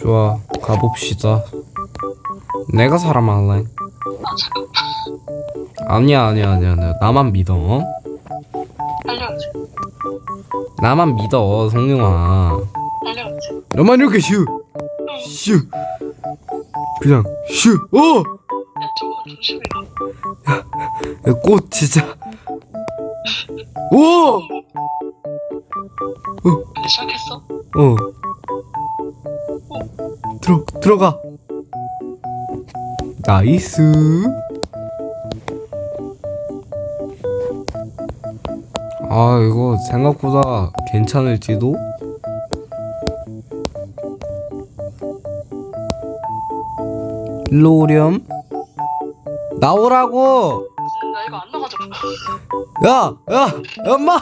좋아 가봅시다 내가 사람 할래 아니야 아니야 아니야 아니야 나만 믿어 어? 알려줘. 나만 믿어 성룡아 알려줘. 너만 이렇게 슈! 슈! 그냥 슈! 어! 야, 저거 조심해. 가. 야, 꽃 진짜 오! 근데 시작했어? 어 들어 들어가 나이스 아 이거 생각보다 괜찮을지도 일로 오렴 나오라고 나 이거 안 나가져. 야! 야! 엄마!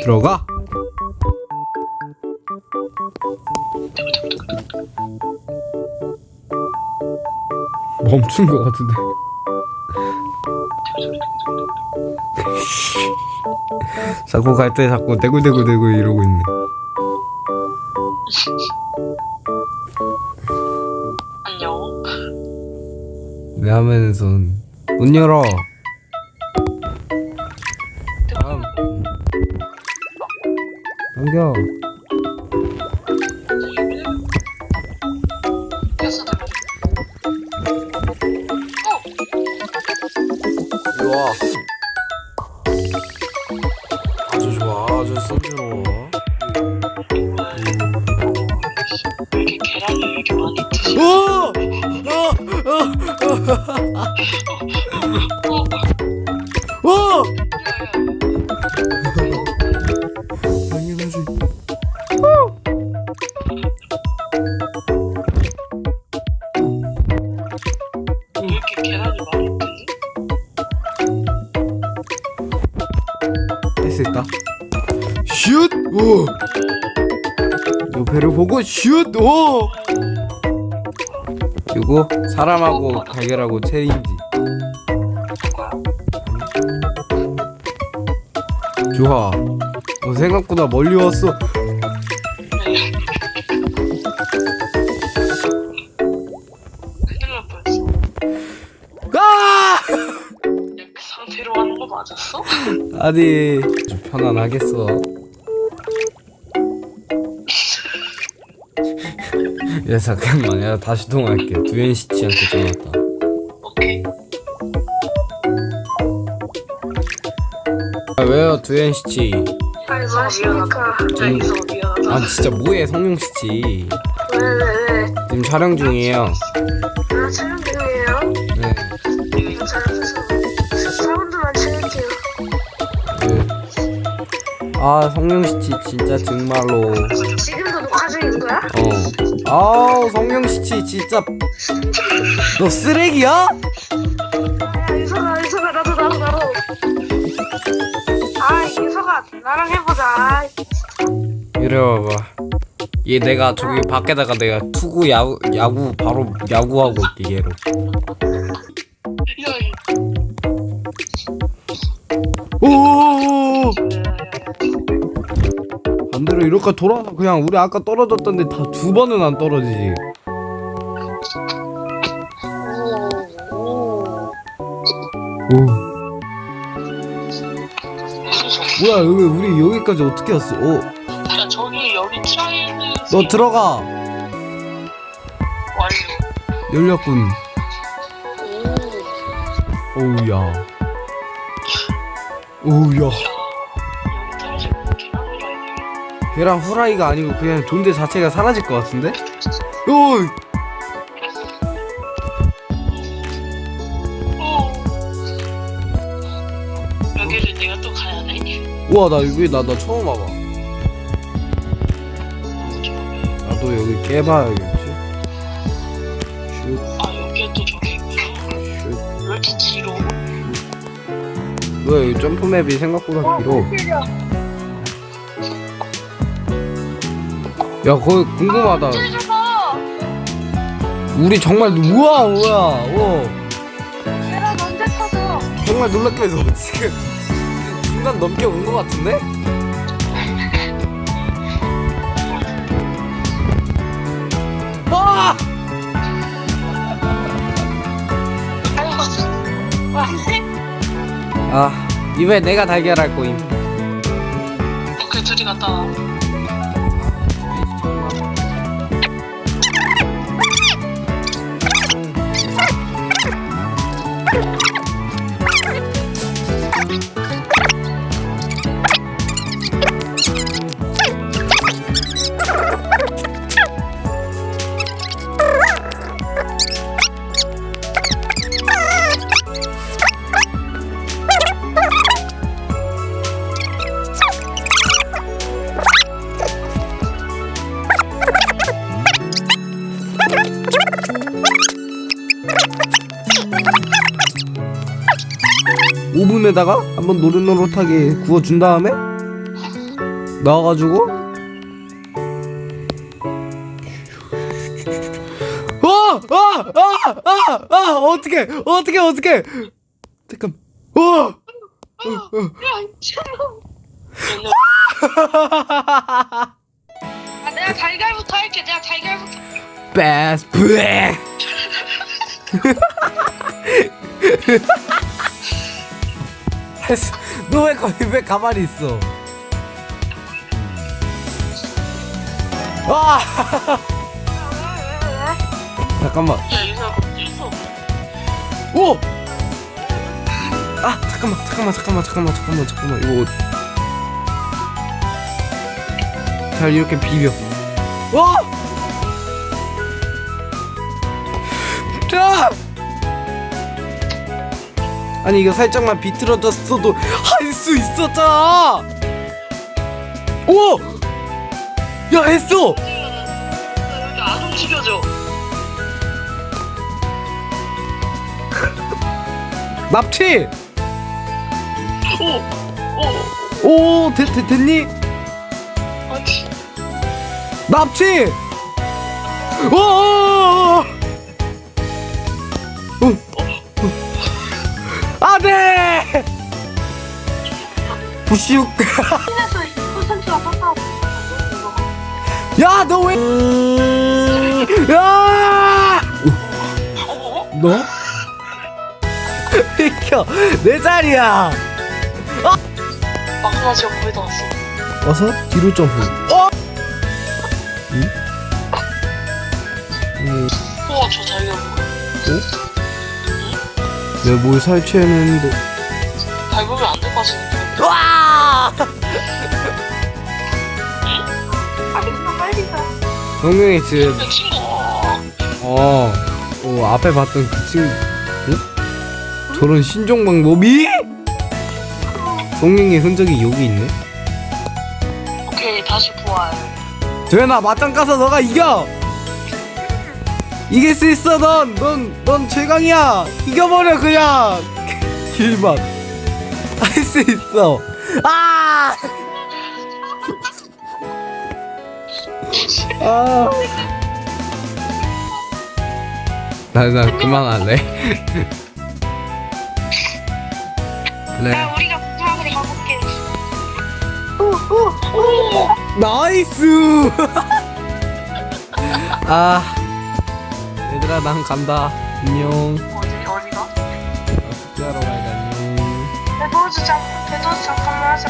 들어가 멈춘 것 같은데. 자꾸 갈 때 자꾸 대굴대굴대굴 이러고 있네. 안녕. 내 화면에선 문 열어. 다음 넘겨 왜 이렇게 계란을 이렇게 많이 드시? 오! 오! 옆에를 보고 슛! 오! 그리고 사람하고 달걀하고 뭐야? 좋아 어, 생각보다 멀리 왔어 큰일 날 뻔했어. 아! 야, 그 상태로 하는 거 맞았어? 아니 좀 편안하겠어 야 잠깐만 야 다시 통화할게 두현 씨한테 전화 왔다 오케이. 아, 왜요 두현 씨? 아니. 자, 음. 이서가 미안하다. 아 진짜 뭐해 성룡 씨? 왜왜왜 지금 촬영 중이에요. 아 촬영 중이에요? 네. 이거 잘해서 아 성룡 씨 진짜 정말로. 지금도 녹화 중인 거야? 어. 아우 성룡 씨 진짜 너 쓰레기야? 야 이서가 이서가 나도 나도 나도 아 이서가 나랑 해보자 아, 이래 봐봐. 얘 내가 저기 밖에다가 내가 투구 야구 야구 바로 야구하고 있게 얘로. 오. 반대로 이렇게 돌아서 그냥 우리 아까 떨어졌던데 다 두 번은 안 떨어지지. 오. 뭐야 여기 우리 여기까지 어떻게 왔어? 오. 야, 저기 여기 트라이는 너 들어가. 완료. 열렸군. 오. 오우야. 오우야. 계란 후라이가 아니고 그냥 존재 자체가 사라질 것 같은데? 오. 오. 여기를 내가 또 가야 돼? 우와 나 여기 나 나 처음 와봐. 나도 여기 깨봐야겠지. 슛, 아, 여기에 또 저기 있구나. 슛. 왜 이렇게 길어? 뭐야 이 점프 맵이 생각보다 길어. 야, 그거 궁금하다. 우리 정말 우와 우와 우 계란 정말 놀랍게 너 지금 중간 넘게 온 것 같은데? 아! 아, 이번에 내가 달걀할 거임. 어, 오케이 둘이 갔다 와 오븐에다가 한번 노릇노릇하게 구워준 다음에 넣어가지고 어! 아! 아! 아! 아! 어떻게 어떻게 어떻게 잠깐 어! 야 미친놈. 얘는 아 내가 달걀부터 할게 내가 달걀부터 베스 브레 했어 너왜 거기 왜 가만히 있어 아 잠깐만 야. 오! 아 잠깐만 잠깐만 잠깐만 잠깐만 잠깐만 잠깐만 이거 잘 이렇게 비벼 와! 자! 아니 이거 살짝만 비틀어졌어도 할 수 있었잖아 오! 야 했어! 여기 안 움직여져. 납치! 오. 오. 오 됐, 됐, 됐니? 아니. 납치! 오! 안 돼! 부시욱. 팀에서 2%가 떴다고 야, 너 왜? 야! 어? 너? 비켜. 내 자리야. 마그마지가 거의 다 왔어. 와서 뒤로 점프. 어? 응? 응. 우와 저 자기가 뭐야? 내가 뭘 설치했는데. 밟으면 안 될 것 같은데. 와! 아 그냥 빨리 가 성명이 지금 내 친구. 어, 어 앞에 봤던 그 친구, 응? 저런 신종 방법이? 성명의 흔적이 여기 있네. 오케이 다시 부활. 도현아 맞짱 까서 너가 이겨. 이길 수 있어 넌, 넌, 넌 최강이야. 이겨버려 그냥. 길만. 할수 있어. 아! 아. 나, 나 그만할래. 그래. 야 우리가 마지막으로 가볼게 나이스! 아, 얘들아, 난 간다. 안녕. 어디 어디가? 나 숙제하러 가야 돼, 안녕. 배도주 잠 배도주 잠깐만 하자